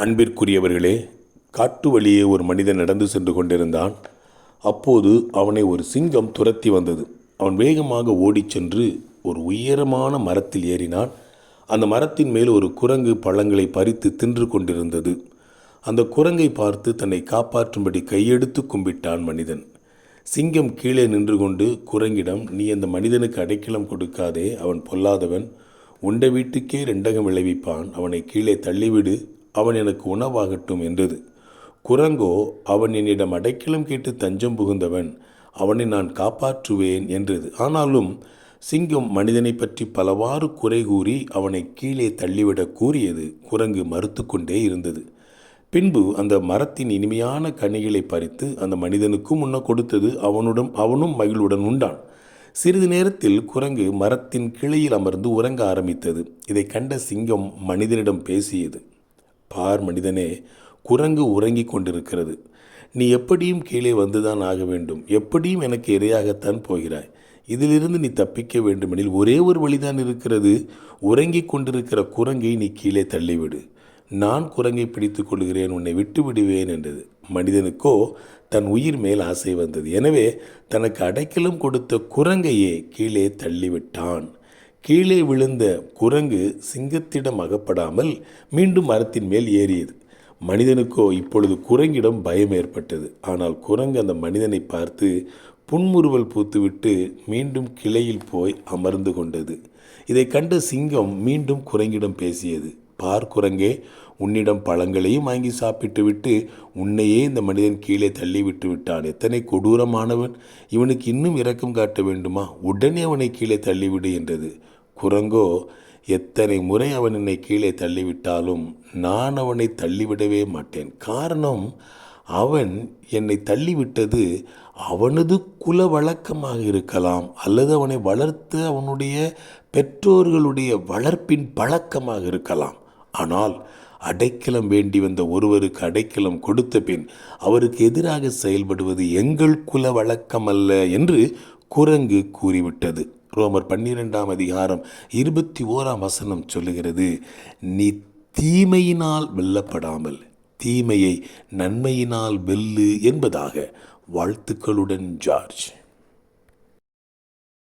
அன்பிற்குரியவர்களே காட்டு வழியே ஒரு மனிதன் நடந்து சென்று கொண்டிருந்தான். அப்போது அவனை ஒரு சிங்கம் துரத்தி வந்தது. அவன் வேகமாக ஓடிச் சென்று ஒரு உயரமான மரத்தில் ஏறினான். அந்த மரத்தின் மேல் ஒரு குரங்கு பழங்களை பறித்து தின்று கொண்டிருந்தது. அந்த குரங்கை பார்த்து தன்னை காப்பாற்றும்படி கையெடுத்து கும்பிட்டான் மனிதன். சிங்கம் கீழே நின்று கொண்டு குரங்கிடம் நீ அந்த மனிதனுக்கு அடைக்கலம் கொடுக்காதே அவன் பொல்லாதவன். உண்ட வீட்டுக்கே ரெண்டகம் விளைவிப்பான். அவனை கீழே தள்ளிவிடு. அவன் எனக்கு உணவாகட்டும் என்றது. குரங்கோ அவன் என்னிடம் அடைக்கலம் கேட்டு தஞ்சம் புகுந்தவன். அவனை நான் காப்பாற்றுவேன் என்றது. ஆனாலும் சிங்கம் மனிதனை பற்றி பலவாறு குறை கூறி அவனை கீழே தள்ளிவிடக் கூறியது குரங்கு மறுத்து கொண்டே இருந்தது. பின்பு அந்த மரத்தின் இனிமையான கனிகளை பறித்து அந்த மனிதனுக்கும் உண்ண கொடுத்தது அவனுடன் அவனும் மகிழ்வுடன் உண்டான். சிறிது நேரத்தில் குரங்கு மரத்தின் கிளையில் அமர்ந்து உறங்க ஆரம்பித்தது. இதை கண்ட சிங்கம் மனிதனிடம் பேசியது. பார் மனிதனே குரங்கு உறங்கிக் கொண்டிருக்கிறது. நீ எப்படியும் கீழே வந்துதான் ஆக வேண்டும். எப்படியும் எனக்கு இரையாகத்தான் போகிறாய். இதிலிருந்து நீ தப்பிக்க வேண்டுமெனில் ஒரே ஒரு வழிதான் இருக்கிறது. உறங்கிக் கொண்டிருக்கிற குரங்கை நீ கீழே தள்ளிவிடு. நான் குரங்கை பிடித்துக் கொள்கிறேன் உன்னை விட்டு விடுவேன் என்றது. மனிதனுக்கோ தன் உயிர் மேல் ஆசை வந்தது. எனவே தனக்கு அடைக்கலம் கொடுத்த குரங்கையே கீழே தள்ளிவிட்டான். கீழே விழுந்த குரங்கு சிங்கத்திடம் அகப்படாமல் மீண்டும் மரத்தின் மேல் ஏறியது. மனிதனுக்கோ இப்பொழுது குரங்கிடம் பயம் ஏற்பட்டது. ஆனால் குரங்கு அந்த மனிதனை பார்த்து புன்முறுவல் பூத்துவிட்டு மீண்டும் கிளையில் போய் அமர்ந்து கொண்டது. இதை கண்ட சிங்கம் மீண்டும் குரங்கிடம் பேசியது. பார் குரங்கே உன்னிடம் பழங்களையும் வாங்கி சாப்பிட்டு விட்டு உன்னையே இந்த மனிதன் கீழே தள்ளி விட்டு விட்டான். எத்தனை கொடூரமானவன். இவனுக்கு இன்னும் இரக்கம் காட்ட வேண்டுமா? உடனே அவனை கீழே தள்ளிவிடு என்றது. குரங்கோ எத்தனை முறை அவன் என்னை கீழே தள்ளிவிட்டாலும் நான் அவனை தள்ளிவிடவே மாட்டேன். காரணம் அவன் என்னை தள்ளிவிட்டது அவனது குல வழக்கமாக இருக்கலாம் அல்லது அவனை வளர்த்த அவனுடைய பெற்றோர்களுடைய வளர்ப்பின் பழக்கமாக இருக்கலாம். ஆனால் அடைக்கலம் வேண்டி வந்த ஒருவருக்கு அடைக்கலம் கொடுத்த பின் அவருக்கு எதிராக செயல்படுவது எங்கள் குல வழக்கம் அல்ல என்று குரங்கு கூறிவிட்டது. ரோமர் பன்னிரெண்டாம் அதிகாரம் இருபத்தி ஓராம் வசனம் சொல்லுகிறது நீ தீமையினால் வெல்லப்படாமல் தீமையை நன்மையினால் வெல்லு என்பதாக வாழ்த்துக்களுடன் ஜார்ஜ்.